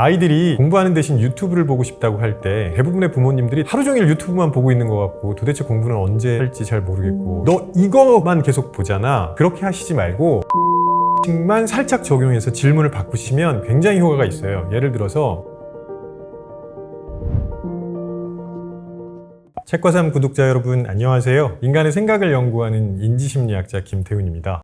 아이들이 공부하는 대신 유튜브를 보고 싶다고 할 때 대부분의 부모님들이 하루 종일 유튜브만 보고 있는 것 같고 도대체 공부는 언제 할지 잘 모르겠고 너 이거만 계속 보잖아. 그렇게 하시지 말고 만 살짝 적용해서 질문을 바꾸시면 굉장히 효과가 있어요. 예를 들어서 책과삼 구독자 여러분 안녕하세요. 인간의 생각을 연구하는 인지심리학자 김태훈입니다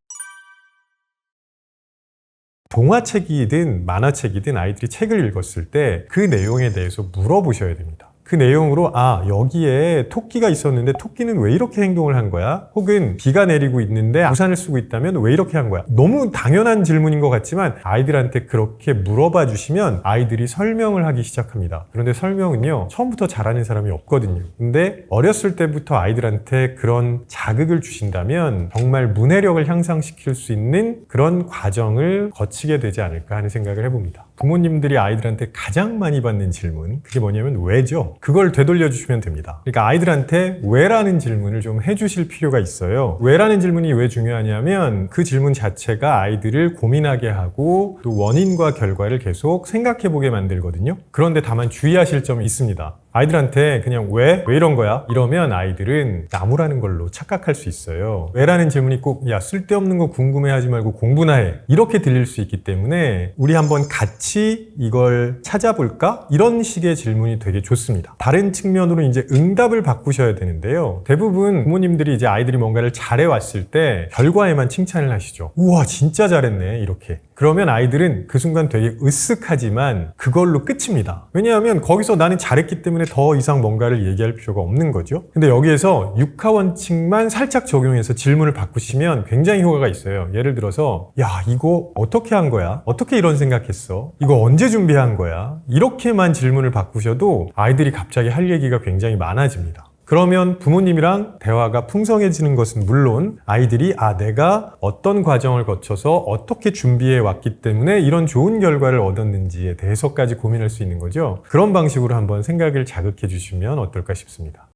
동화책이든 만화책이든 아이들이 책을 읽었을 때 그 내용에 대해서 물어보셔야 됩니다. 그 내용으로 아 여기에 토끼가 있었는데 토끼는 왜 이렇게 행동을 한 거야? 혹은 비가 내리고 있는데 우산을 쓰고 있다면 왜 이렇게 한 거야? 너무 당연한 질문인 것 같지만 아이들한테 그렇게 물어봐 주시면 아이들이 설명을 하기 시작합니다. 그런데 설명은요 처음부터 잘하는 사람이 없거든요. 근데 어렸을 때부터 아이들한테 그런 자극을 주신다면 정말 문해력을 향상시킬 수 있는 그런 과정을 거치게 되지 않을까 하는 생각을 해봅니다. 부모님들이 아이들한테 가장 많이 받는 질문 그게 뭐냐면 왜죠? 그걸 되돌려 주시면 됩니다. 그러니까 아이들한테 왜라는 질문을 좀 해주실 필요가 있어요. 왜라는 질문이 왜 중요하냐면 그 질문 자체가 아이들을 고민하게 하고 또 원인과 결과를 계속 생각해 보게 만들거든요. 그런데 다만 주의하실 점이 있습니다. 아이들한테 그냥 왜? 왜 이런 거야? 이러면 아이들은 나무라는 걸로 착각할 수 있어요. 왜라는 질문이 꼭, 야, 쓸데없는 거 궁금해 하지 말고 공부나 해. 이렇게 들릴 수 있기 때문에 우리 한번 같이 이걸 찾아볼까? 이런 식의 질문이 되게 좋습니다. 다른 측면으로 이제 응답을 바꾸셔야 되는데요. 대부분 부모님들이 이제 아이들이 뭔가를 잘해왔을 때 결과에만 칭찬을 하시죠. 우와, 진짜 잘했네. 이렇게. 그러면 아이들은 그 순간 되게 으쓱하지만 그걸로 끝입니다. 왜냐하면 거기서 나는 잘했기 때문에 더 이상 뭔가를 얘기할 필요가 없는 거죠. 근데 여기에서 육하 원칙만 살짝 적용해서 질문을 바꾸시면 굉장히 효과가 있어요. 예를 들어서 야 이거 어떻게 한 거야? 어떻게 이런 생각했어? 이거 언제 준비한 거야? 이렇게만 질문을 바꾸셔도 아이들이 갑자기 할 얘기가 굉장히 많아집니다. 그러면 부모님이랑 대화가 풍성해지는 것은 물론 아이들이 아 내가 어떤 과정을 거쳐서 어떻게 준비해 왔기 때문에 이런 좋은 결과를 얻었는지에 대해서까지 고민할 수 있는 거죠. 그런 방식으로 한번 생각을 자극해 주시면 어떨까 싶습니다.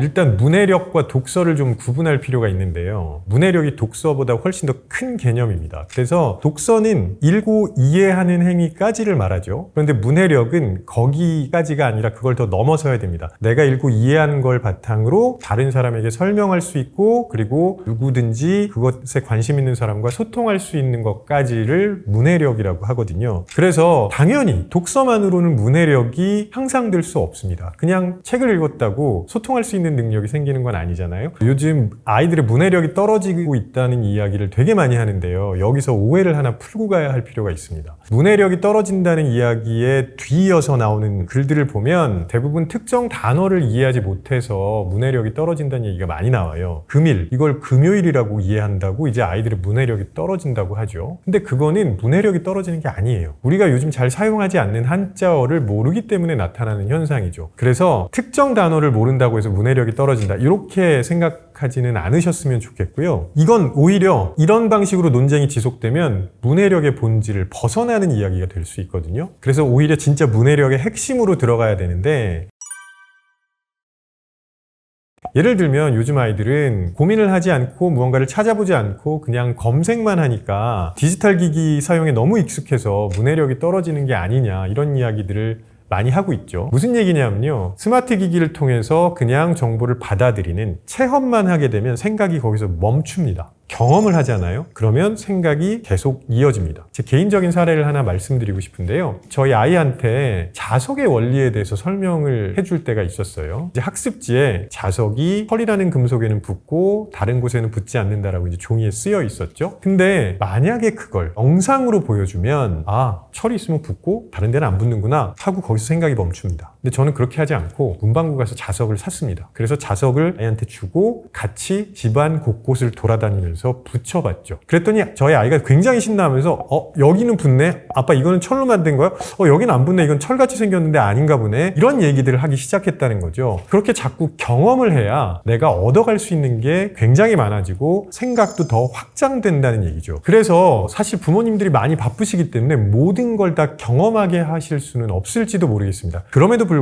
일단 문해력과 독서를 좀 구분할 필요가 있는데요. 문해력이 독서보다 훨씬 더 큰 개념입니다. 그래서 독서는 읽고 이해하는 행위까지를 말하죠. 그런데 문해력은 거기까지가 아니라 그걸 더 넘어서야 됩니다. 내가 읽고 이해하는 걸 바탕으로 다른 사람에게 설명할 수 있고 그리고 누구든지 그것에 관심 있는 사람과 소통할 수 있는 것까지를 문해력이라고 하거든요. 그래서 당연히 독서만으로는 문해력이 향상될 수 없습니다. 그냥 책을 읽었다고 소통할 수 있는 능력이 생기는 건 아니잖아요. 요즘 아이들의 문해력이 떨어지고 있다는 이야기를 되게 많이 하는데요. 여기서 오해를 하나 풀고 가야 할 필요가 있습니다. 문해력이 떨어진다는 이야기에 뒤이어서 나오는 글들을 보면 대부분 특정 단어를 이해하지 못해서 문해력이 떨어진다는 얘기가 많이 나와요. 금일, 이걸 금요일이라고 이해한다고 이제 아이들의 문해력이 떨어진다고 하죠. 근데 그거는 문해력이 떨어지는 게 아니에요. 우리가 요즘 잘 사용하지 않는 한자어를 모르기 때문에 나타나는 현상이죠. 그래서 특정 단어를 모른다고 해서 문해력이 떨어진다. 이렇게 생각하지는 않으셨으면 좋겠고요. 이건 오히려 이런 방식으로 논쟁이 지속되면 문해력의 본질을 벗어나는 이야기가 될 수 있거든요. 그래서 오히려 진짜 문해력의 핵심으로 들어가야 되는데 예를 들면 요즘 아이들은 고민을 하지 않고 무언가를 찾아보지 않고 그냥 검색만 하니까 디지털 기기 사용에 너무 익숙해서 문해력이 떨어지는 게 아니냐 이런 이야기들을 많이 하고 있죠. 무슨 얘기냐면요. 스마트 기기를 통해서 그냥 정보를 받아들이는 체험만 하게 되면 생각이 거기서 멈춥니다. 경험을 하잖아요. 그러면 생각이 계속 이어집니다. 제 개인적인 사례를 하나 말씀드리고 싶은데요. 저희 아이한테 자석의 원리에 대해서 설명을 해줄 때가 있었어요. 이제 학습지에 자석이 철이라는 금속에는 붙고 다른 곳에는 붙지 않는다라고 이제 종이에 쓰여 있었죠. 근데 만약에 그걸 영상으로 보여주면 아 철이 있으면 붙고 다른 데는 안 붙는구나 하고 거기서 생각이 멈춥니다. 근데 저는 그렇게 하지 않고 문방구 가서 자석을 샀습니다. 그래서 자석을 아이한테 주고 같이 집안 곳곳을 돌아다니면서 붙여봤죠. 그랬더니 저희 아이가 굉장히 신나면서 어 여기는 붙네. 아빠 이거는 철로 만든 거야? 어 여기는 안 붙네. 이건 철같이 생겼는데 아닌가 보네. 이런 얘기들을 하기 시작했다는 거죠. 그렇게 자꾸 경험을 해야 내가 얻어갈 수 있는 게 굉장히 많아지고 생각도 더 확장된다는 얘기죠. 그래서 사실 부모님들이 많이 바쁘시기 때문에 모든 걸 다 경험하게 하실 수는 없을지도 모르겠습니다. 그럼에도 불구하고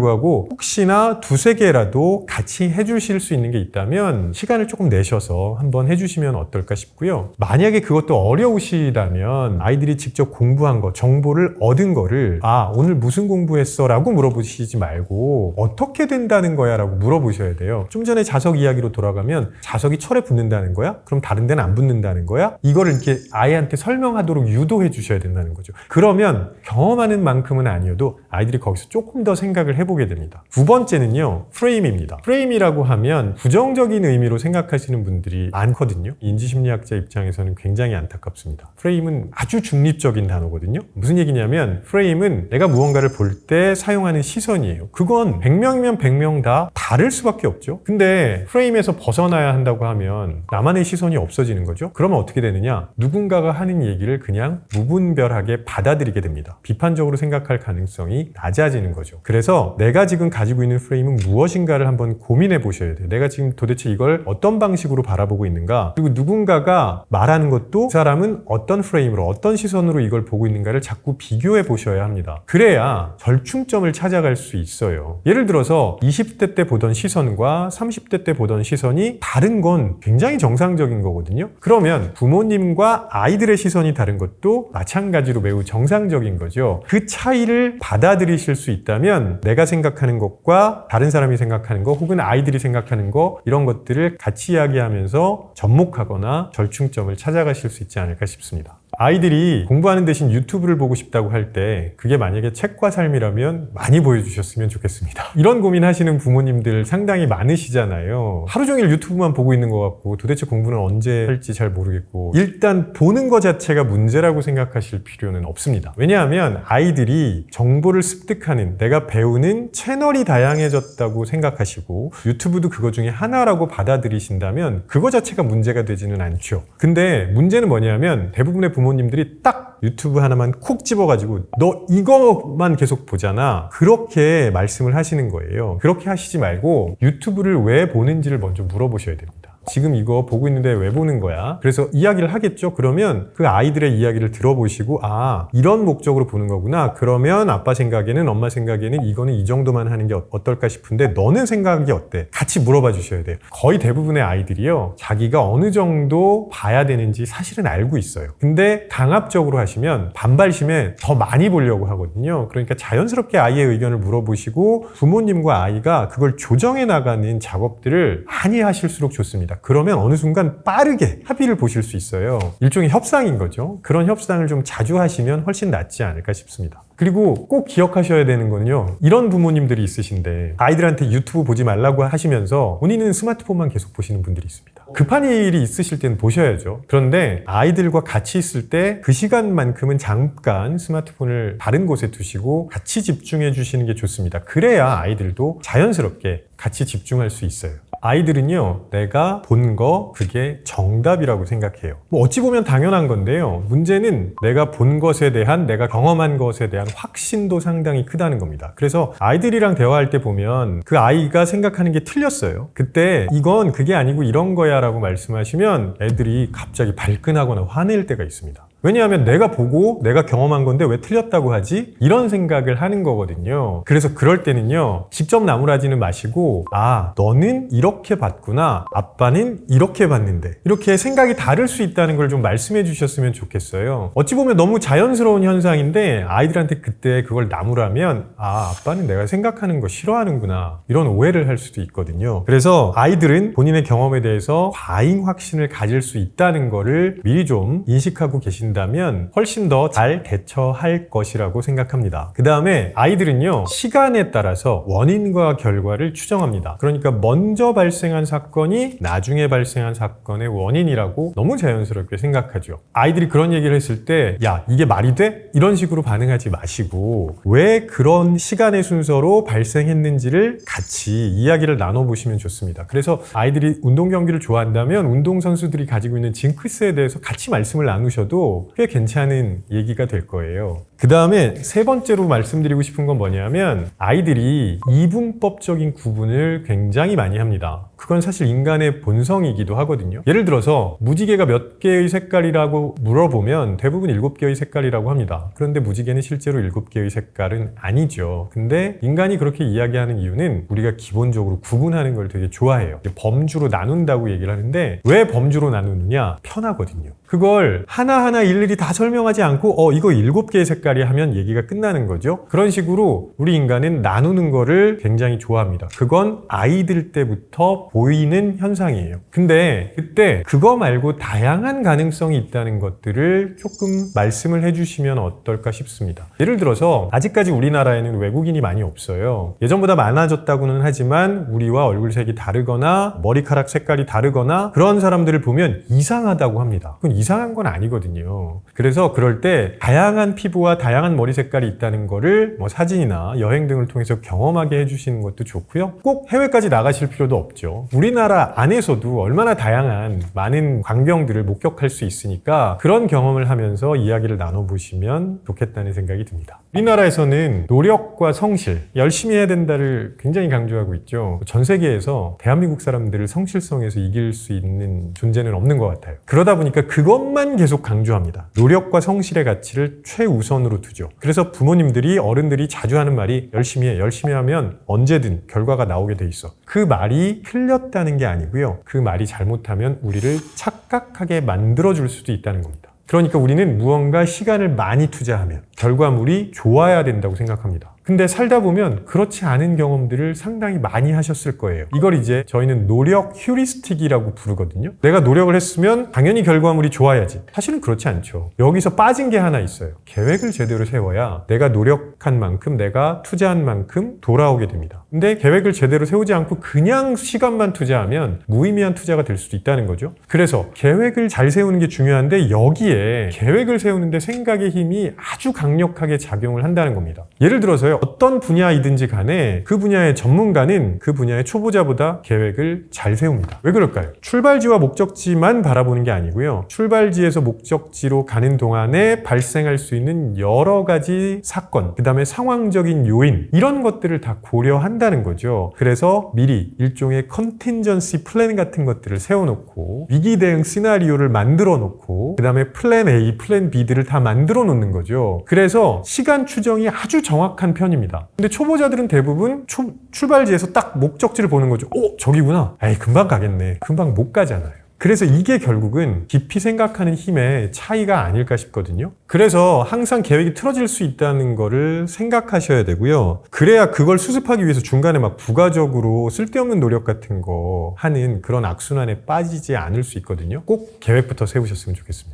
혹시나 두세 개라도 같이 해주실 수 있는 게 있다면 시간을 조금 내셔서 한번 해주시면 어떨까 싶고요. 만약에 그것도 어려우시다면 아이들이 직접 공부한 거, 정보를 얻은 거를 아, 오늘 무슨 공부했어? 라고 물어보시지 말고 어떻게 된다는 거야? 라고 물어보셔야 돼요. 좀 전에 자석 이야기로 돌아가면 자석이 철에 붙는다는 거야? 그럼 다른 데는 안 붙는다는 거야? 이거를 이렇게 아이한테 설명하도록 유도해 주셔야 된다는 거죠. 그러면 경험하는 만큼은 아니어도 아이들이 거기서 조금 더 생각을 해 보게 됩니다. 두 번째는요, 프레임입니다. 프레임이라고 하면 부정적인 의미로 생각하시는 분들이 많거든요. 인지심리학자 입장에서는 굉장히 안타깝습니다. 프레임은 아주 중립적인 단어거든요. 무슨 얘기냐면 프레임은 내가 무언가를 볼 때 사용하는 시선이에요. 그건 100명이면 100명 다 다를 수밖에 없죠. 근데 프레임에서 벗어나야 한다고 하면 나만의 시선이 없어지는 거죠. 그러면 어떻게 되느냐? 누군가가 하는 얘기를 그냥 무분별하게 받아들이게 됩니다. 비판적으로 생각할 가능성이 낮아지는 거죠. 그래서 내가 지금 가지고 있는 프레임은 무엇인가를 한번 고민해 보셔야 돼요. 내가 지금 도대체 이걸 어떤 방식으로 바라보고 있는가? 그리고 누군가가 말하는 것도 그 사람은 어떤 프레임으로 어떤 시선으로 이걸 보고 있는가를 자꾸 비교해 보셔야 합니다. 그래야 절충점을 찾아갈 수 있어요. 예를 들어서 20대 때 보던 시선과 30대 때 보던 시선이 다른 건 굉장히 정상적인 거거든요. 그러면 부모님과 아이들의 시선이 다른 것도 마찬가지로 매우 정상적인 거죠. 그 차이를 받아들이실 수 있다면 내가 생각하는 것과 다른 사람이 생각하는 것 혹은 아이들이 생각하는 것 이런 것들을 같이 이야기하면서 접목하거나 절충점을 찾아가실 수 있지 않을까 싶습니다. 아이들이 공부하는 대신 유튜브를 보고 싶다고 할 때 그게 만약에 책과 삶이라면 많이 보여주셨으면 좋겠습니다. 이런 고민하시는 부모님들 상당히 많으시잖아요. 하루 종일 유튜브만 보고 있는 것 같고 도대체 공부는 언제 할지 잘 모르겠고 일단 보는 것 자체가 문제라고 생각하실 필요는 없습니다. 왜냐하면 아이들이 정보를 습득하는 내가 배우는 채널이 다양해졌다고 생각하시고 유튜브도 그거 중에 하나라고 받아들이신다면 그거 자체가 문제가 되지는 않죠. 근데 문제는 뭐냐면 대부분의 부모 님들이 딱 유튜브 하나만 콕 집어가지고 너 이거만 계속 보잖아. 그렇게 말씀을 하시는 거예요. 그렇게 하시지 말고 유튜브를 왜 보는지를 먼저 물어보셔야 됩니다. 지금 이거 보고 있는데 왜 보는 거야? 그래서 이야기를 하겠죠? 그러면 그 아이들의 이야기를 들어보시고, 아, 이런 목적으로 보는 거구나. 그러면 아빠 생각에는, 엄마 생각에는 이거는 이 정도만 하는 게 어- 어떨까 싶은데, 너는 생각이 어때? 같이 물어봐 주셔야 돼요. 거의 대부분의 아이들이요, 자기가 어느 정도 봐야 되는지 사실은 알고 있어요. 근데 강압적으로 하시면 반발심에 더 많이 보려고 하거든요. 그러니까 자연스럽게 아이의 의견을 물어보시고, 부모님과 아이가 그걸 조정해 나가는 작업들을 많이 하실수록 좋습니다. 그러면 어느 순간 빠르게 합의를 보실 수 있어요. 일종의 협상인 거죠. 그런 협상을 좀 자주 하시면 훨씬 낫지 않을까 싶습니다. 그리고 꼭 기억하셔야 되는 건요. 이런 부모님들이 있으신데 아이들한테 유튜브 보지 말라고 하시면서 본인은 스마트폰만 계속 보시는 분들이 있습니다. 급한 일이 있으실 때는 보셔야죠. 그런데 아이들과 같이 있을 때 그 시간만큼은 잠깐 스마트폰을 다른 곳에 두시고 같이 집중해 주시는 게 좋습니다. 그래야 아이들도 자연스럽게 같이 집중할 수 있어요. 아이들은요, 내가 본 거, 그게 정답이라고 생각해요. 뭐 어찌 보면 당연한 건데요. 문제는 내가 본 것에 대한, 내가 경험한 것에 대한 확신도 상당히 크다는 겁니다. 그래서 아이들이랑 대화할 때 보면 그 아이가 생각하는 게 틀렸어요. 그때 이건 그게 아니고 이런 거야 라고 말씀하시면 애들이 갑자기 발끈하거나 화낼 때가 있습니다. 왜냐하면 내가 보고 내가 경험한 건데 왜 틀렸다고 하지? 이런 생각을 하는 거거든요. 그래서 그럴 때는요, 직접 나무라지는 마시고, 아, 너는 이렇게 봤구나. 아빠는 이렇게 봤는데. 이렇게 생각이 다를 수 있다는 걸 좀 말씀해 주셨으면 좋겠어요. 어찌 보면 너무 자연스러운 현상인데, 아이들한테 그때 그걸 나무라면, 아, 아빠는 내가 생각하는 거 싫어하는구나. 이런 오해를 할 수도 있거든요. 그래서 아이들은 본인의 경험에 대해서 과잉 확신을 가질 수 있다는 거를 미리 좀 인식하고 계신 다면 훨씬 더 잘 대처할 것이라고 생각합니다. 그 다음에 아이들은요, 시간에 따라서 원인과 결과를 추정합니다. 그러니까 먼저 발생한 사건이 나중에 발생한 사건의 원인이라고 너무 자연스럽게 생각하죠. 아이들이 그런 얘기를 했을 때, 야, 이게 말이 돼? 이런 식으로 반응하지 마시고, 왜 그런 시간의 순서로 발생했는지를 같이 이야기를 나눠보시면 좋습니다. 그래서 아이들이 운동 경기를 좋아한다면 운동선수들이 가지고 있는 징크스에 대해서 같이 말씀을 나누셔도 꽤 괜찮은 얘기가 될 거예요. 그 다음에 세 번째로 말씀드리고 싶은 건 뭐냐면 아이들이 이분법적인 구분을 굉장히 많이 합니다. 그건 사실 인간의 본성이기도 하거든요. 예를 들어서 무지개가 몇 개의 색깔이라고 물어보면 대부분 일곱 개의 색깔이라고 합니다. 그런데 무지개는 실제로 일곱 개의 색깔은 아니죠. 근데 인간이 그렇게 이야기하는 이유는 우리가 기본적으로 구분하는 걸 되게 좋아해요. 범주로 나눈다고 얘기를 하는데 왜 범주로 나누느냐? 편하거든요. 그걸 하나하나 일일이 다 설명하지 않고 어 이거 일곱 개의 색깔 이 하면 얘기가 끝나는 거죠. 그런 식으로 우리 인간은 나누는 거를 굉장히 좋아합니다. 그건 아이들 때부터 보이는 현상이에요. 근데 그때 그거 말고 다양한 가능성이 있다는 것들을 조금 말씀을 해주시면 어떨까 싶습니다. 예를 들어서 아직까지 우리나라에는 외국인이 많이 없어요. 예전보다 많아졌다고는 하지만 우리와 얼굴색이 다르거나 머리카락 색깔이 다르거나 그런 사람들을 보면 이상하다고 합니다. 그건 이상한 건 아니거든요. 그래서 그럴 때 다양한 피부와 다양한 머리 색깔이 있다는 거를 뭐 사진이나 여행 등을 통해서 경험하게 해주시는 것도 좋고요. 꼭 해외까지 나가실 필요도 없죠. 우리나라 안에서도 얼마나 다양한 많은 광병들을 목격할 수 있으니까 그런 경험을 하면서 이야기를 나눠보시면 좋겠다는 생각이 듭니다. 우리나라에서는 노력과 성실, 열심히 해야 된다를 굉장히 강조하고 있죠. 전 세계에서 대한민국 사람들을 성실성에서 이길 수 있는 존재는 없는 것 같아요. 그러다 보니까 그것만 계속 강조합니다. 노력과 성실의 가치를 최우선 으로 두죠. 그래서 부모님들이 어른들이 자주 하는 말이 열심히 해, 열심히 하면 언제든 결과가 나오게 돼 있어. 그 말이 틀렸다는 게 아니고요. 그 말이 잘못하면 우리를 착각하게 만들어 줄 수도 있다는 겁니다. 그러니까 우리는 무언가 시간을 많이 투자하면 결과물이 좋아야 된다고 생각합니다. 근데 살다 보면 그렇지 않은 경험들을 상당히 많이 하셨을 거예요. 이걸 이제 저희는 노력 휴리스틱이라고 부르거든요. 내가 노력을 했으면 당연히 결과물이 좋아야지. 사실은 그렇지 않죠. 여기서 빠진 게 하나 있어요. 계획을 제대로 세워야 내가 노력한 만큼, 내가 투자한 만큼 돌아오게 됩니다. 근데 계획을 제대로 세우지 않고 그냥 시간만 투자하면 무의미한 투자가 될 수도 있다는 거죠. 그래서 계획을 잘 세우는 게 중요한데 여기에 계획을 세우는데 생각의 힘이 아주 강력하게 작용을 한다는 겁니다. 예를 들어서요. 어떤 분야이든지 간에 그 분야의 전문가는 그 분야의 초보자보다 계획을 잘 세웁니다. 왜 그럴까요? 출발지와 목적지만 바라보는 게 아니고요. 출발지에서 목적지로 가는 동안에 발생할 수 있는 여러 가지 사건, 그 다음에 상황적인 요인, 이런 것들을 다 고려한다는 거죠. 그래서 미리 일종의 컨틴전시 플랜 같은 것들을 세워놓고 위기 대응 시나리오를 만들어 놓고 그 다음에 플랜 A, 플랜 B들을 다 만들어 놓는 거죠. 그래서 시간 추정이 아주 정확한 편 입니다. 근데 초보자들은 대부분 초- 출발지에서 딱 목적지를 보는 거죠. 오, 저기구나. 에이, 금방 가겠네. 금방 못 가잖아요. 그래서 이게 결국은 깊이 생각하는 힘의 차이가 아닐까 싶거든요. 그래서 항상 계획이 틀어질 수 있다는 거를 생각하셔야 되고요. 그래야 그걸 수습하기 위해서 중간에 막 부가적으로 쓸데없는 노력 같은 거 하는 그런 악순환에 빠지지 않을 수 있거든요. 꼭 계획부터 세우셨으면 좋겠습니다.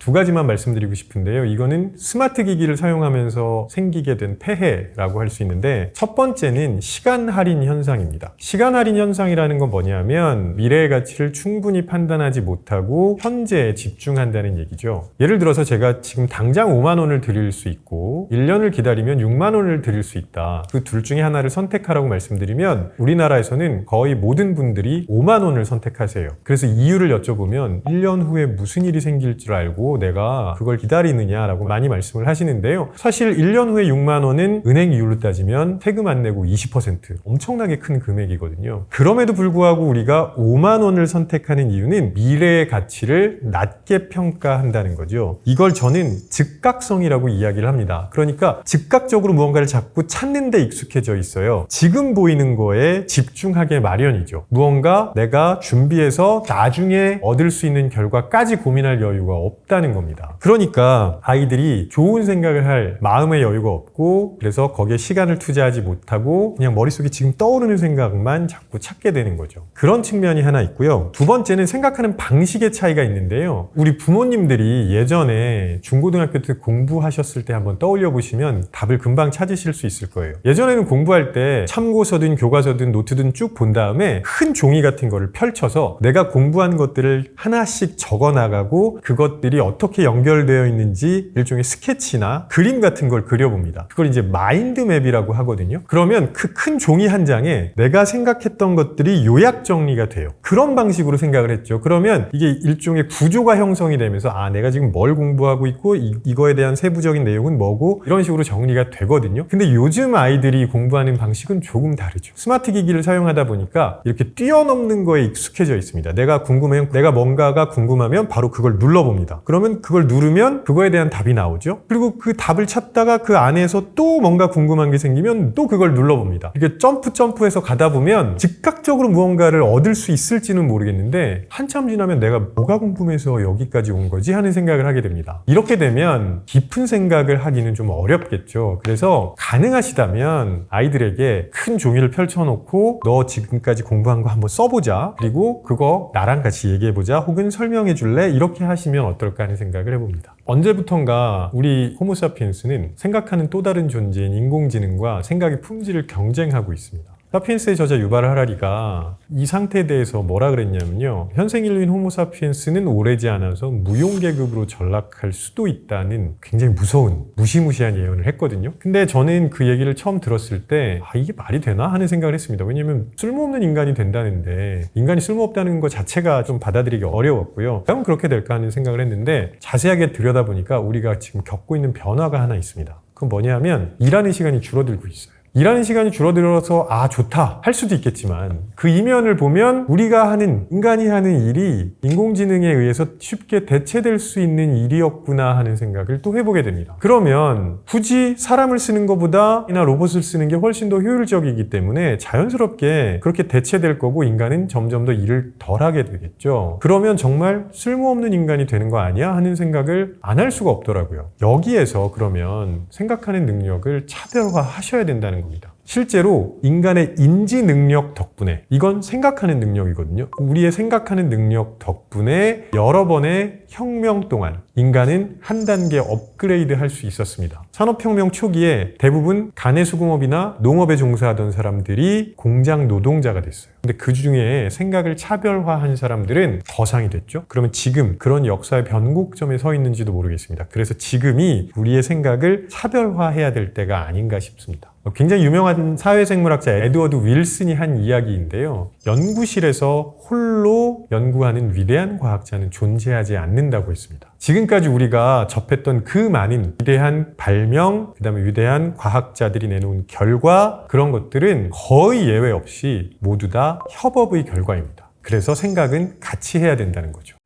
두 가지만 말씀드리고 싶은데요. 이거는 스마트 기기를 사용하면서 생기게 된 폐해라고 할 수 있는데 첫 번째는 시간 할인 현상입니다. 시간 할인 현상이라는 건 뭐냐면 미래의 가치를 충분히 판단하지 못하고 현재에 집중한다는 얘기죠. 예를 들어서 제가 지금 당장 5만 원을 드릴 수 있고 1년을 기다리면 6만 원을 드릴 수 있다. 그 둘 중에 하나를 선택하라고 말씀드리면 우리나라에서는 거의 모든 분들이 5만 원을 선택하세요. 그래서 이유를 여쭤보면 1년 후에 무슨 일이 생길 줄 알고 내가 그걸 기다리느냐라고 많이 말씀을 하시는데요. 사실 1년 후에 6만 원은 은행 이율로 따지면 세금 안 내고 20% 엄청나게 큰 금액이거든요. 그럼에도 불구하고 우리가 5만 원을 선택하는 이유는 미래의 가치를 낮게 평가한다는 거죠. 이걸 저는 즉각성이라고 이야기를 합니다. 그러니까 즉각적으로 무언가를 자꾸 찾는 데 익숙해져 있어요. 지금 보이는 거에 집중하게 마련이죠. 무언가 내가 준비해서 나중에 얻을 수 있는 결과까지 고민할 여유가 없다 는 겁니다. 그러니까 아이들이 좋은 생각을 할 마음의 여유가 없고 그래서 거기에 시간을 투자하지 못하고 그냥 머릿속에 지금 떠오르는 생각만 자꾸 찾게 되는 거죠. 그런 측면이 하나 있고요. 두 번째는 생각하는 방식의 차이가 있는데요. 우리 부모님들이 예전에 중고등학교 때 공부하셨을 때 한번 떠올려 보시면 답을 금방 찾으실 수 있을 거예요. 예전에는 공부할 때 참고서든 교과서든 노트든 쭉 본 다음에 큰 종이 같은 거를 펼쳐서 내가 공부한 것들을 하나씩 적어 나가고 그것들이 어떻게 연결되어 있는지 일종의 스케치나 그림 같은 걸 그려봅니다. 그걸 이제 마인드맵이라고 하거든요. 그러면 그 큰 종이 한 장에 내가 생각했던 것들이 요약 정리가 돼요. 그런 방식으로 생각을 했죠. 그러면 이게 일종의 구조가 형성이 되면서 아, 내가 지금 뭘 공부하고 있고 이, 이거에 대한 세부적인 내용은 뭐고 이런 식으로 정리가 되거든요. 근데 요즘 아이들이 공부하는 방식은 조금 다르죠. 스마트 기기를 사용하다 보니까 이렇게 뛰어넘는 거에 익숙해져 있습니다. 내가 궁금해요. 내가 뭔가가 궁금하면 바로 그걸 눌러봅니다. 그 러면 그걸 누르면 그거에 대한 답이 나오죠. 그리고 그 답을 찾다가 그 안에서 또 뭔가 궁금한 게 생기면 또 그걸 눌러봅니다. 이게 점프 점프해서 가다 보면 즉각적으로 무언가를 얻을 수 있을지는 모르겠는데 한참 지나면 내가 뭐가 궁금해서 여기까지 온 거지 하는 생각을 하게 됩니다. 이렇게 되면 깊은 생각을 하기는 좀 어렵겠죠. 그래서 가능하시다면 아이들에게 큰 종이를 펼쳐놓고 너 지금까지 공부한 거 한번 써보자. 그리고 그거 나랑 같이 얘기해보자. 혹은 설명해 줄래? 이렇게 하시면 어떨까 하는 생각을 해봅니다. 언제부턴가 우리 호모사피엔스는 생각하는 또 다른 존재인 인공지능과 생각의 품질을 경쟁하고 있습니다. 사피엔스의 저자 유발 하라리가 이 상태에 대해서 뭐라 그랬냐면요. 현생 인류인 호모사피엔스는 오래지 않아서 무용계급으로 전락할 수도 있다는 굉장히 무서운 무시무시한 예언을 했거든요. 근데 저는 그 얘기를 처음 들었을 때 아, 이게 말이 되나 하는 생각을 했습니다. 왜냐면 쓸모없는 인간이 된다는데 인간이 쓸모없다는 것 자체가 좀 받아들이기 어려웠고요. 과연 그렇게 될까 하는 생각을 했는데 자세하게 들여다보니까 우리가 지금 겪고 있는 변화가 하나 있습니다. 그건 뭐냐면 일하는 시간이 줄어들고 있어요. 일하는 시간이 줄어들어서 아 좋다 할 수도 있겠지만 그 이면을 보면 우리가 하는 인간이 하는 일이 인공지능에 의해서 쉽게 대체될 수 있는 일이었구나 하는 생각을 또 해보게 됩니다. 그러면 굳이 사람을 쓰는 것보다 이나 로봇을 쓰는 게 훨씬 더 효율적이기 때문에 자연스럽게 그렇게 대체될 거고 인간은 점점 더 일을 덜 하게 되겠죠. 그러면 정말 쓸모없는 인간이 되는 거 아니야 하는 생각을 안 할 수가 없더라고요. 여기에서 그러면 생각하는 능력을 차별화하셔야 된다는 겁니다. 실제로 인간의 인지 능력 덕분에 이건 생각하는 능력이거든요. 우리의 생각하는 능력 덕분에 여러 번의 혁명 동안 인간은 한 단계 업그레이드 할 수 있었습니다. 산업혁명 초기에 대부분 가내수공업이나 농업에 종사하던 사람들이 공장 노동자가 됐어요. 근데 그 중에 생각을 차별화한 사람들은 거상이 됐죠. 그러면 지금 그런 역사의 변곡점에 서 있는지도 모르겠습니다. 그래서 지금이 우리의 생각을 차별화해야 될 때가 아닌가 싶습니다. 굉장히 유명한 사회생물학자 에드워드 윌슨이 한 이야기인데요. 연구실에서 홀로 연구하는 위대한 과학자는 존재하지 않는다고 했습니다. 지금까지 우리가 접했던 그 많은 위대한 발명, 그 다음에 위대한 과학자들이 내놓은 결과, 그런 것들은 거의 예외 없이 모두 다 협업의 결과입니다. 그래서 생각은 같이 해야 된다는 거죠.